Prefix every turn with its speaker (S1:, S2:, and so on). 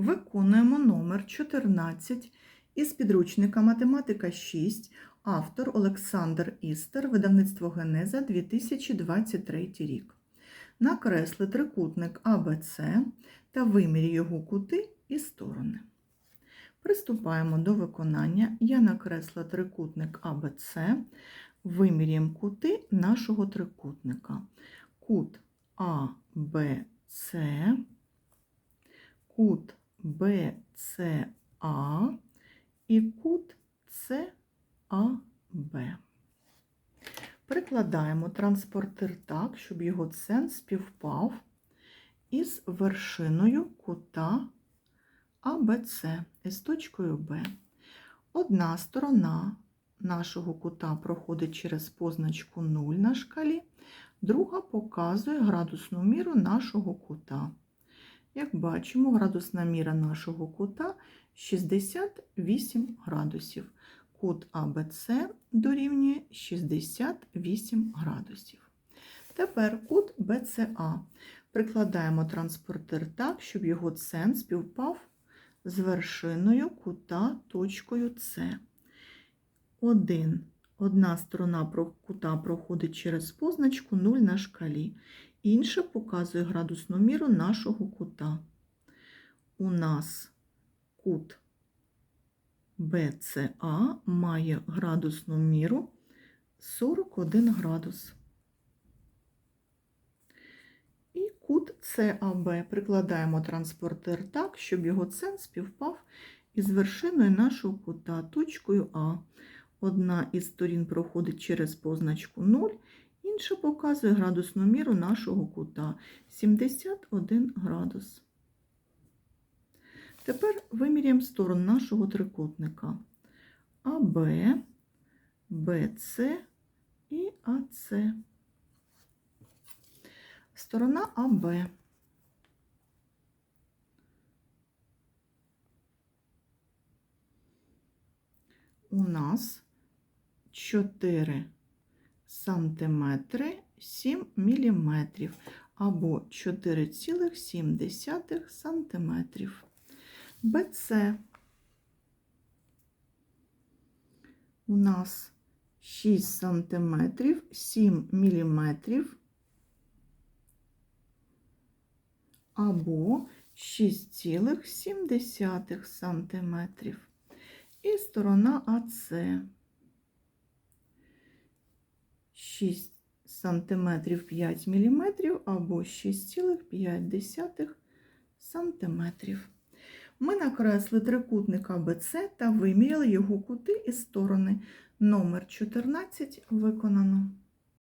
S1: Виконуємо номер 14 із підручника Математика 6, автор Олександр Істер, видавництво Генеза 2023 рік. Накресли трикутник АБЦ та вимірі його кути і сторони. Приступаємо до виконання. Я накресла трикутник АБЦ, вимірюємо кути нашого трикутника. Кут АБЦ, кут БЦА і кут САБ. Прикладаємо транспортир так, щоб його цен співпав із вершиною кута АБЦ із точкою Б. Одна сторона нашого кута проходить через позначку 0 на шкалі, друга показує градусну міру нашого кута. Як бачимо, градусна міра нашого кута 68 градусів. Кут АБЦ дорівнює 68 градусів. Тепер кут БЦА. Прикладаємо транспортир так, щоб його цен співпав з вершиною кута точкою С. Один. Одна сторона кута проходить через позначку 0 на шкалі, інша показує градусну міру нашого кута. У нас кут БЦА має градусну міру 41 градус. І кут САБ прикладаємо транспортир так, щоб його цен співпав із вершиною нашого кута, точкою А. Одна із сторін проходить через позначку 0, інша показує градусну міру нашого кута 71 градус. Тепер виміряємо сторону нашого трикутника АБ, БЦ і АЦ. Сторона АБ. У нас 4 сантиметри 7 міліметрів або 4,7 сантиметрів. БЦ у нас 6 сантиметрів 7 міліметрів або 6,7 сантиметрів. І сторона АЦ 6 сантиметрів 5 міліметрів або 6,5 сантиметрів. Ми накресли трикутник АБЦ та виміряли його кути і сторони. Номер 14 виконано.